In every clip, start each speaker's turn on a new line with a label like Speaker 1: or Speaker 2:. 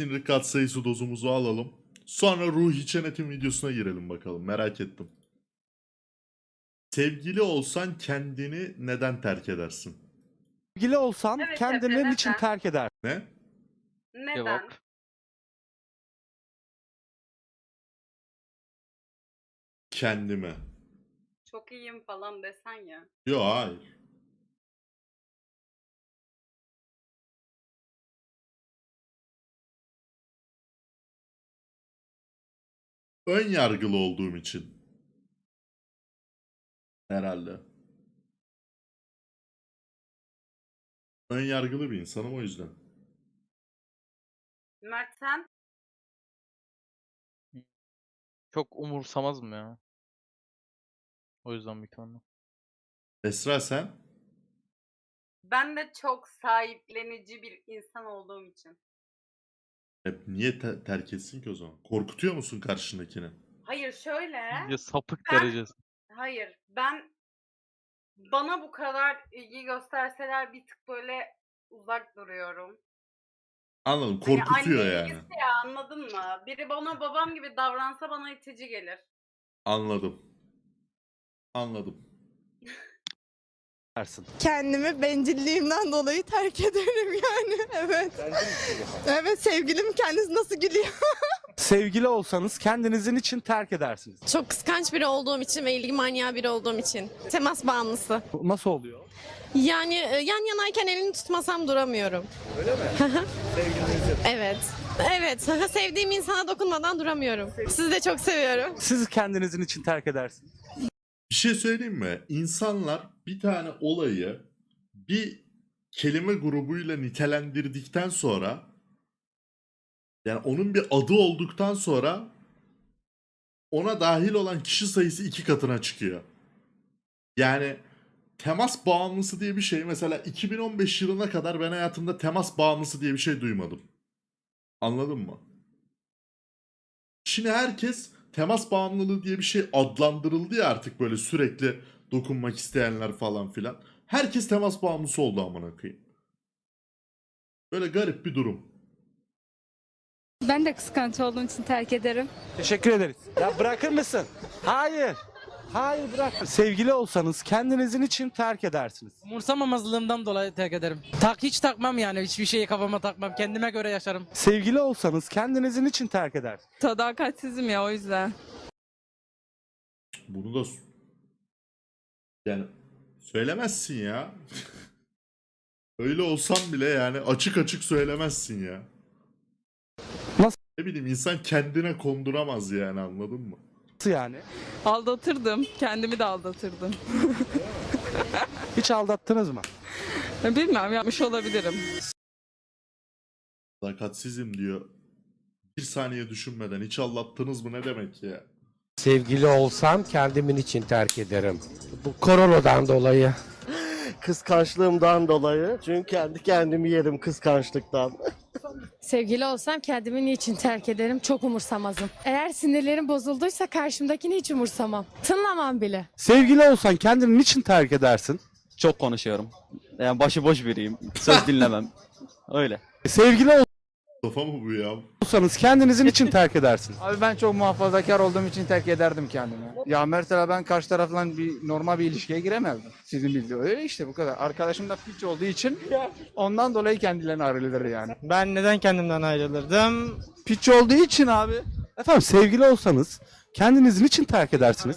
Speaker 1: Sinir katsayısı dozumuzu alalım. Sonra Ruhi Çenet'in videosuna girelim bakalım. Merak ettim. Sevgili olsan kendini neden terk edersin?
Speaker 2: Sevgili olsan
Speaker 3: Evet,
Speaker 2: kendini
Speaker 3: evet,
Speaker 2: niçin
Speaker 3: neden?
Speaker 2: terk eder?
Speaker 1: Ne?
Speaker 3: Neden?
Speaker 4: Cevap.
Speaker 1: Kendime.
Speaker 3: Çok iyiyim falan desen ya.
Speaker 1: Yo hayır. Ön yargılı olduğum için. Herhalde. Ön yargılı bir insanım o yüzden.
Speaker 3: Mert sen?
Speaker 4: Çok umursamaz mı ya? O yüzden bir tane.
Speaker 1: Esra sen?
Speaker 3: Ben de çok sahiplenici bir insan olduğum için.
Speaker 1: Hep niye te- terk etsin ki o zaman? Korkutuyor musun karşındakini?
Speaker 3: Hayır şöyle.
Speaker 4: Ya sapık
Speaker 3: Ben-
Speaker 4: derecesi.
Speaker 3: Hayır. Ben bana bu kadar ilgi gösterseler bir tık böyle uzak duruyorum.
Speaker 1: Anladım.
Speaker 3: Hani
Speaker 1: Korkutuyor
Speaker 3: anne
Speaker 1: yani.
Speaker 3: ilgisi ya anladın mı? Biri bana babam gibi davransa bana itici gelir.
Speaker 1: Anladım. Anladım.
Speaker 2: Dersin?
Speaker 5: Kendimi bencilliğimden dolayı terk ederim yani. Evet. Evet sevgilim kendisi nasıl gülüyor.
Speaker 2: Sevgili olsanız kendinizi niçin terk edersiniz?
Speaker 5: Çok kıskanç biri olduğum için ve ilgi manyağı biri olduğum için. Temas bağımlısı.
Speaker 2: Bu Nasıl oluyor?
Speaker 5: Yani e, yan yanayken elini tutmasam duramıyorum. Öyle mi? evet. Evet. Sevdiğim insana dokunmadan duramıyorum. Sizi de çok seviyorum.
Speaker 2: Siz kendinizi niçin terk edersiniz?
Speaker 1: Bir şey söyleyeyim mi? İnsanlar bir tane olayı bir kelime grubuyla nitelendirdikten sonra yani onun bir adı olduktan sonra ona dahil olan kişi sayısı iki katına çıkıyor. Yani temas bağımlısı diye bir şey mesela 2015 yılına kadar ben hayatımda temas bağımlısı diye bir şey duymadım. Anladın mı? Şimdi herkes temas bağımlılığı diye bir şey adlandırıldı ya artık böyle sürekli dokunmak isteyenler falan filan. Herkes temas bağımlısı oldu amına koyayım. Böyle garip bir durum.
Speaker 6: Ben de kıskanç olduğum için terk ederim.
Speaker 2: Teşekkür ederiz. Ya bırakır mısın? Hayır. Hayır bırak. Sevgili olsanız kendinizi niçin terk edersiniz?
Speaker 7: Umursamamazlığımdan dolayı terk ederim. Tak hiç takmam yani hiçbir şeyi kafama takmam. Kendime göre yaşarım.
Speaker 2: Sevgili olsanız kendinizi niçin terk edersiniz?
Speaker 6: Sadakatsizim ya o yüzden.
Speaker 1: Bunu da s- yani söylemezsin ya. Öyle olsam bile yani açık açık söylemezsin ya.
Speaker 2: Nasıl?
Speaker 1: Ne bileyim insan kendine konduramaz yani anladın mı?
Speaker 2: Yani?
Speaker 6: Aldatırdım. Kendimi de aldatırdım.
Speaker 2: Hiç aldattınız mı?
Speaker 6: Bilmem yapmış olabilirim.
Speaker 1: Sadakatsizim diyor. Bir saniye düşünmeden hiç anlattınız mı ne demek ya?
Speaker 8: Sevgili olsam kendimin için terk ederim. Bu koronadan dolayı.
Speaker 9: Kıskançlığımdan dolayı. Çünkü kendi kendimi yerim kıskançlıktan.
Speaker 5: Sevgili olsam kendimi niçin terk ederim? Çok umursamazım. Eğer sinirlerim bozulduysa karşımdakini hiç umursamam. Tınlamam bile.
Speaker 2: Sevgili olsan kendini niçin terk edersin?
Speaker 10: Çok konuşuyorum. Yani başıboş biriyim. Söz dinlemem. Öyle.
Speaker 2: Sevgili
Speaker 1: Mustafa mı bu ya?
Speaker 2: olsanız kendinizi niçin terk edersiniz?
Speaker 7: Abi ben çok muhafazakar olduğum için terk ederdim kendimi. Ya mesela ben karşı tarafla bir normal bir ilişkiye giremezdim. Sizin bildiğiniz öyle işte bu kadar. Arkadaşım da piç olduğu için ondan dolayı kendilerine ayrılır yani.
Speaker 9: Ben neden kendimden ayrılırdım?
Speaker 2: Piç olduğu için abi. Efendim sevgili olsanız kendinizi niçin terk edersiniz?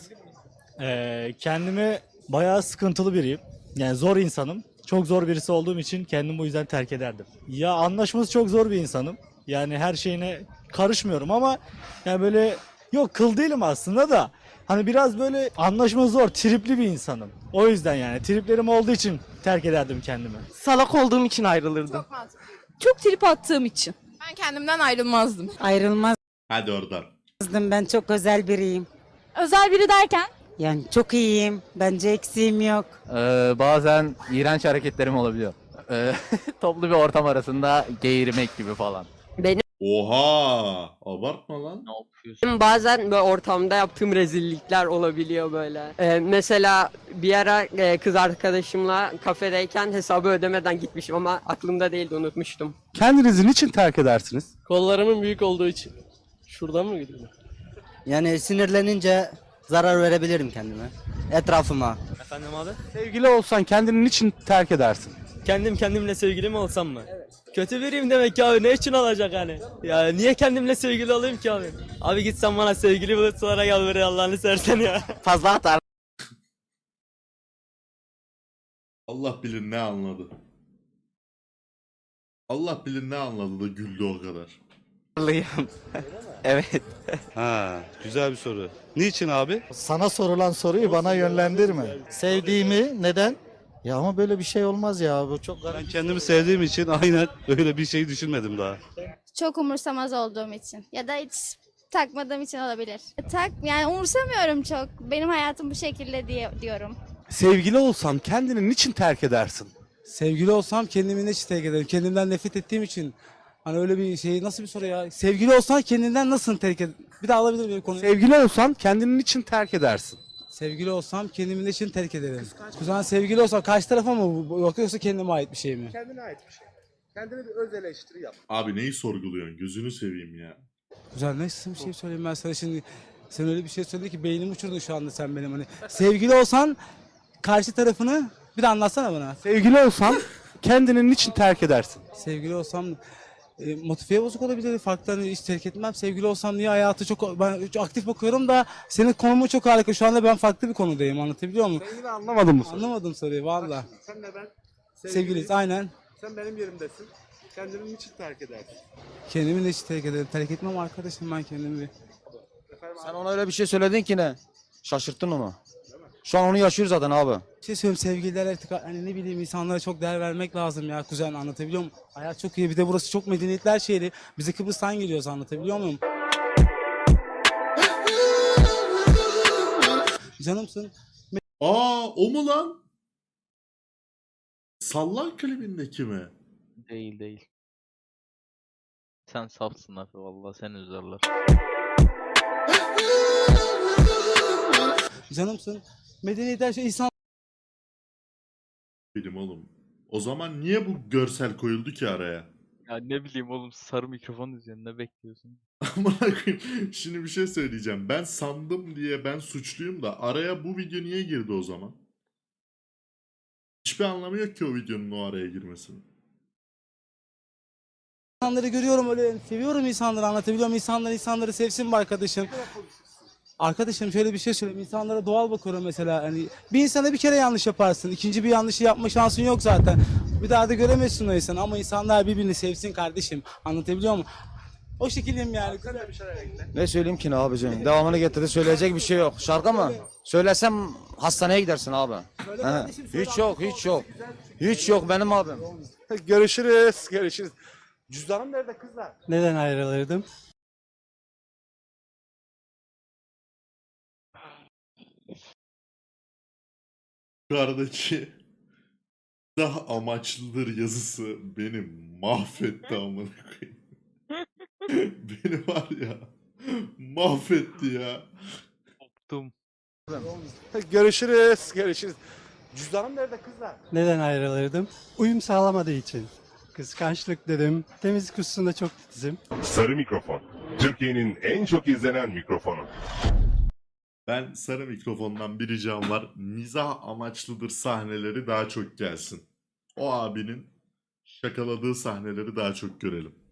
Speaker 9: Ee, kendimi bayağı sıkıntılı biriyim. Yani zor insanım. Çok zor birisi olduğum için kendimi bu yüzden terk ederdim. Ya anlaşması çok zor bir insanım. Yani her şeyine karışmıyorum ama yani böyle yok kıl değilim aslında da hani biraz böyle anlaşma zor, tripli bir insanım. O yüzden yani triplerim olduğu için terk ederdim kendimi.
Speaker 5: Salak olduğum için ayrılırdım.
Speaker 6: Çok trip attığım için.
Speaker 5: Ben kendimden ayrılmazdım.
Speaker 11: Ayrılmazdım
Speaker 1: Hadi oradan.
Speaker 11: ben çok özel biriyim.
Speaker 6: Özel biri derken?
Speaker 11: Yani çok iyiyim. Bence eksiğim yok.
Speaker 10: Ee, bazen iğrenç hareketlerim olabiliyor. Ee, toplu bir ortam arasında geğirmek gibi falan.
Speaker 1: Oha! Abartma lan.
Speaker 4: Ne yapıyorsun?
Speaker 12: Bazen böyle ortamda yaptığım rezillikler olabiliyor böyle. Ee, mesela bir ara e, kız arkadaşımla kafedeyken hesabı ödemeden gitmişim ama aklımda değildi unutmuştum.
Speaker 2: Kendinizi niçin terk edersiniz?
Speaker 12: Kollarımın büyük olduğu için. Şuradan mı gidiyor?
Speaker 11: Yani sinirlenince zarar verebilirim kendime. Etrafıma.
Speaker 12: Efendim abi?
Speaker 2: Sevgili olsan kendini niçin terk edersin?
Speaker 12: Kendim kendimle sevgili mi olsam mı? Kötü biriyim demek ki abi ne için olacak hani? Ya niye kendimle sevgili olayım ki abi? Abi gitsen bana sevgili bulup sonra yalvarır Allah'ını sersen ya.
Speaker 2: Fazla atar.
Speaker 1: Allah bilir ne anladı. Allah bilir ne anladı da güldü o kadar.
Speaker 2: evet.
Speaker 9: Ha, güzel bir soru. Niçin abi?
Speaker 7: Sana sorulan soruyu bana yönlendirme. Sevdiğimi neden? Ya ama böyle bir şey olmaz ya. Bu çok
Speaker 9: Ben kendimi sevdiğim için aynen öyle bir şey düşünmedim daha.
Speaker 6: Çok umursamaz olduğum için ya da hiç takmadığım için olabilir. Tak yani umursamıyorum çok. Benim hayatım bu şekilde diye diyorum.
Speaker 2: Sevgili olsan kendini niçin terk edersin?
Speaker 7: Sevgili olsam kendimi ne terk ederim? Kendimden nefret ettiğim için. Hani öyle bir şey nasıl bir soru ya? Sevgili olsan kendinden nasıl terk eder? Bir daha alabilir miyim konuyu?
Speaker 2: Sevgili olsan kendini niçin terk edersin?
Speaker 7: Sevgili olsam kendimi ne için terk ederim? O zaman sevgili olsam karşı tarafa mı bu- yoksa kendime ait bir şey mi?
Speaker 2: Kendine ait bir şey. Kendine bir öz eleştiri yap.
Speaker 1: Abi neyi sorguluyorsun? Gözünü seveyim ya.
Speaker 7: Güzel nasıl bir şey söyleyeyim ben sana şimdi. Sen öyle bir şey söyledin ki beynimi uçurdun şu anda sen benim hani. Sevgili olsan karşı tarafını bir de anlatsana bana.
Speaker 2: Sevgili olsan kendini niçin terk edersin?
Speaker 7: Sevgili olsam e, motifiye bozuk olabilir. Farklı hani hiç terk etmem. Sevgili olsam diye hayatı çok ben çok aktif bakıyorum da senin konumu çok harika. Şu anda ben farklı bir konudayım. Anlatabiliyor muyum?
Speaker 2: Ben yine anlamadım bu soruyu.
Speaker 7: Anlamadım soruyu valla.
Speaker 2: Senle ben
Speaker 7: Sevgiliyiz aynen.
Speaker 2: Sen benim yerimdesin. Kendini niçin terk edersin?
Speaker 7: Kendimi de hiç terk ederim. Terk etmem arkadaşım ben kendimi.
Speaker 10: Sen ona öyle bir şey söyledin ki ne? Şaşırttın onu. Şu an onu yaşıyoruz zaten abi.
Speaker 7: Şey söyleyeyim sevgililer artık hani ne bileyim insanlara çok değer vermek lazım ya kuzen anlatabiliyor muyum? Hayat çok iyi bir de burası çok medeniyetler şehri. Biz de Kıbrıs'tan geliyoruz anlatabiliyor muyum? Canımsın.
Speaker 1: Aa o mu lan? Sallan klibindeki mi?
Speaker 4: Değil değil. Sen safsın abi vallahi seni üzerler.
Speaker 7: Canımsın. Medeniyetler şey insan
Speaker 1: Benim oğlum. O zaman niye bu görsel koyuldu ki araya?
Speaker 4: Ya ne bileyim oğlum sarı mikrofon üzerinde ne bekliyorsun?
Speaker 1: Amına koyayım. Şimdi bir şey söyleyeceğim. Ben sandım diye ben suçluyum da araya bu video niye girdi o zaman? Hiçbir anlamı yok ki o videonun o araya girmesinin.
Speaker 7: insanları görüyorum öyle seviyorum insanları anlatabiliyor muyum? İnsanlar insanları sevsin be arkadaşım. Arkadaşım şöyle bir şey söyleyeyim. İnsanlara doğal bakıyorum mesela. Hani bir insana bir kere yanlış yaparsın. ikinci bir yanlışı yapma şansın yok zaten. Bir daha da göremezsin o insanı. Ama insanlar birbirini sevsin kardeşim. Anlatabiliyor muyum? O şekildeyim yani.
Speaker 10: Ne söyleyeyim ki ne abicim? Devamını getirdi söyleyecek bir şey yok. Şarkı mı? Söylesem hastaneye gidersin abi. He. Hiç yok, hiç yok. Hiç yok benim abim.
Speaker 2: Görüşürüz. Görüşürüz. Cüzdanım nerede kızlar?
Speaker 7: Neden ayrılırdım?
Speaker 1: Yukarıdaki daha amaçlıdır yazısı beni mahvetti amına koyayım. beni var ya mahvetti ya.
Speaker 4: Koptum.
Speaker 2: Görüşürüz. Görüşürüz. Cüzdanım nerede kızlar?
Speaker 7: Neden ayrılırdım? Uyum sağlamadığı için. Kıskançlık dedim. Temizlik hususunda çok titizim.
Speaker 13: Sarı mikrofon. Türkiye'nin en çok izlenen mikrofonu.
Speaker 1: Ben sarı mikrofondan bir ricam var. Mizah amaçlıdır sahneleri daha çok gelsin. O abinin şakaladığı sahneleri daha çok görelim.